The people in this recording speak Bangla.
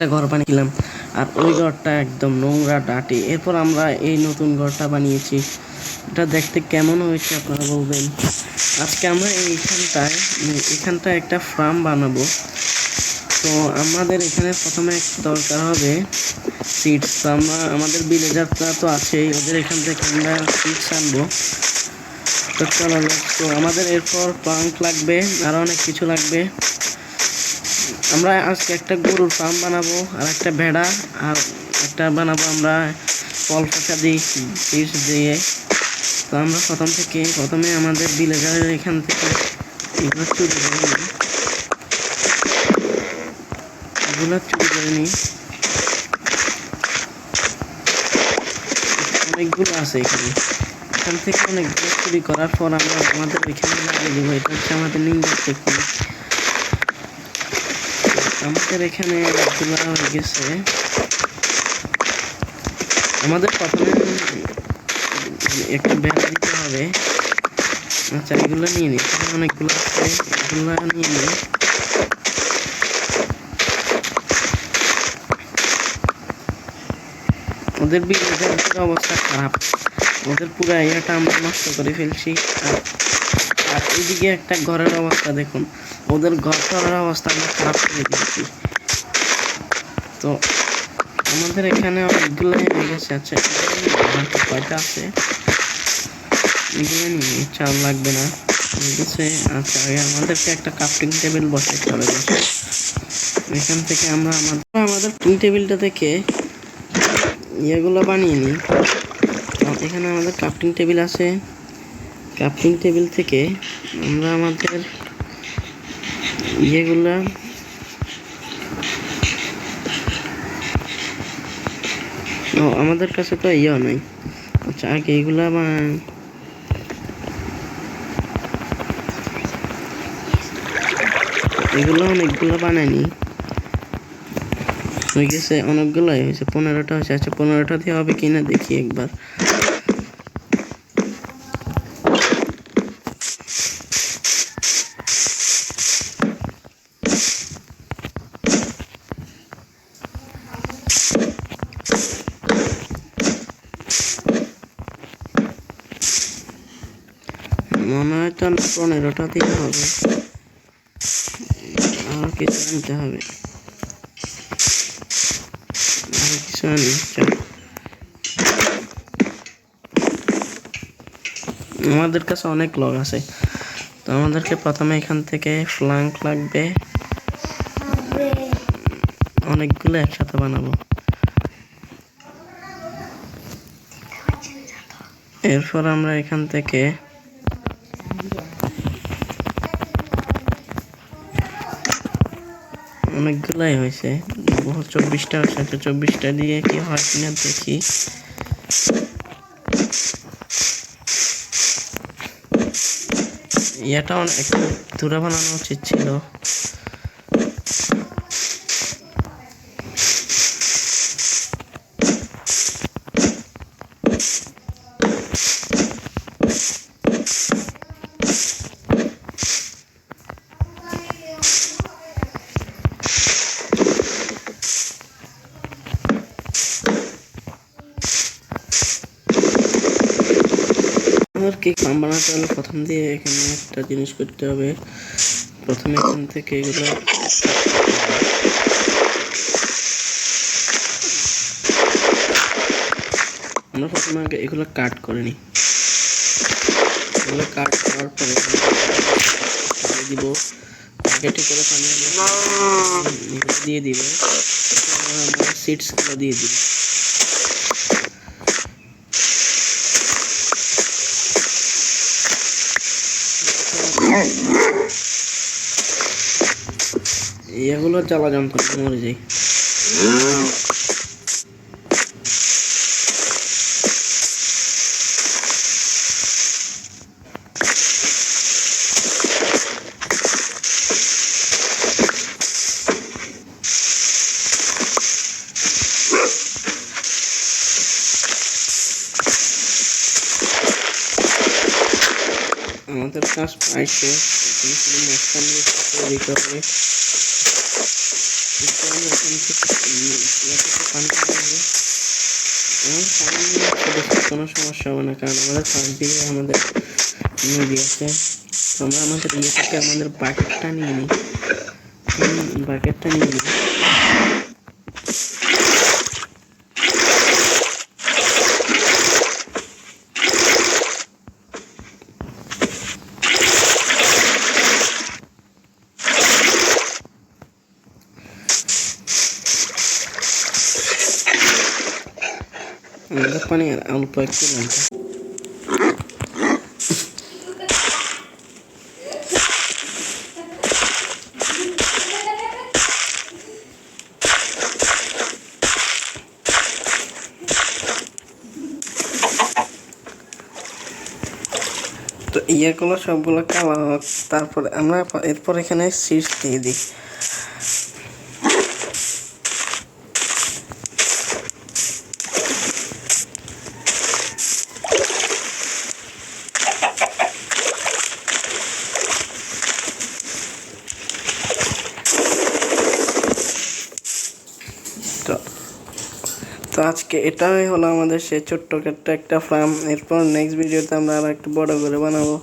একটা ঘর বানিয়েছিলাম। আর ওই ঘরটা একদম নোংরা ডাটি। এরপর আমরা এই নতুন ঘরটা বানিয়েছি। এটা দেখতে কেমন হয়েছে আপনারা বলবেন? আজকে আমরা এইখানটায় উম, এখানটায় একটা ফার্ম বানাবো। তো আমাদের এখানে প্রথমে দরকার হবে সিডস আমরা আমাদের ভিলেজারটা তো আছেই। ওদের এখান থেকে আমরা সিডস আনব। তো চলো go। আমাদের এরপর প্লাঙ্ক লাগবে আরও অনেক কিছু লাগবে। আমরা আজকে একটা গরুর ফার্ম বানাবো, আর একটা ভেড়া, আর একটা বানাবো আমরা ফল দিয়ে সিডস দিয়ে। তো আমরা প্রথম থেকে, প্রথমে আমাদের ভিলেজারের এখান থেকে এগুলো চুরি করে নিই। চুরি করে নিই। অনেকগুলো আছে এখানে। এখান থেকে অনেকগুলো চুরি করার পর আমরা আমাদের ওইখানে লাগিয়ে দেবো। এটা হচ্ছে আমাদের টেকনিক আমাদের এখানে অনেকগুলো হয়ে গেছে। আমাদের প্রথমে একটা ব্যাগ দিতে হবে। আচ্ছা এগুলো নিয়ে নিই। অনেকগুলো আছে, এগুলো নিয়ে নিই। ওদের বিলের অবস্থা খারাপ। ওদের পুরো ইয়েটা আমরা নষ্ট করে ফেলছি। এইদিকে একটা ঘরের অবস্থা দেখুন। ওদের ঘর করার অবস্থা আমরা খারাপ করে দিচ্ছি তো আমাদের এখানে অনেকগুলো হয়ে গেছে আচ্ছা নাও, বাকি কয়টা আছে? এগুলো নিয়ে চাল লাগবে না। হয়ে গেছে আচ্ছা আগে আমাদেরকে একটা কাপটিং টেবিল বসাতে হবে এখান থেকে আমরা আমাদের আমাদের টিং টেবিলটা থেকে ইয়েগুলো বানিয়ে নিই। এখানে আমাদের কাপটিং টেবিল আছে। কাপটিং টেবিল থেকে আমরা আমাদের ইয়েগুলা ও, আমাদের কাছে তো ইয়ে নাই। আচ্ছা আগে এগুলা বা- এগুলো অনেকগুলো বানায়নি। হয়ে গেছে, অনেকগুলোই হয়েছে, পনেরোটা হয়েছে। আচ্ছা পনেরোটা দিয়ে হবে কিনা দেখি একবার। মনে হয় তো পনেরোটা দিয়ে হবে। আর কিছু আনতে হবে। আর কিছু আনি আমাদের কাছে অনেক লগ আছে। তো আমাদেরকে প্রথমে এখান থেকে ফ্লাঙ্ক লাগবে। অনেকগুলো একসাথে বানাবো। এরপর আমরা এখান থেকে অনেকগুলাই হয়েছে। চব্বিশটা আচ্ছা চব্বিশটা দিয়ে কি হয় কিনা দেখি। এটা অনেক দূরে বানানো উচিত ছিল। আমার কেক বানাতে হলে প্রথম দিয়ে এখানে একটা জিনিস করতে হবে। প্রথমে এখান থেকে এগুলো আমরা প্রথমে আগে এগুলো কাট করে নিই। এগুলো কাট করার পরে দিব। প্যাকেটে করে পানি দিয়ে দিব। সিডসগুলো দিয়ে দিব। এগুলো জ্বালা যন্ত্রণা মরে যাই। আমাদের কাজ এরপর এখান থেকে কোনো সমস্যা হবে না, কারণ আমাদের পাশ আমাদের নদী আছে। আমরা আমাদের ইয়ে থেকে আমাদের বাকেটটা নিয়ে নিই। বাকেটটা নিয়ে নিই। আর অল্প একটু লাগবে তো ইয়েগুলো সবগুলো কালা হোক, তারপরে আমরা এরপর এখানে সিটস দিয়ে দিই। তো আজকে এটাই হলো আমাদের সেই ছোট্ট একটা ফার্ম এরপর নেক্সট ভিডিওতে আমরা আর একটু বড় করে বানাবো।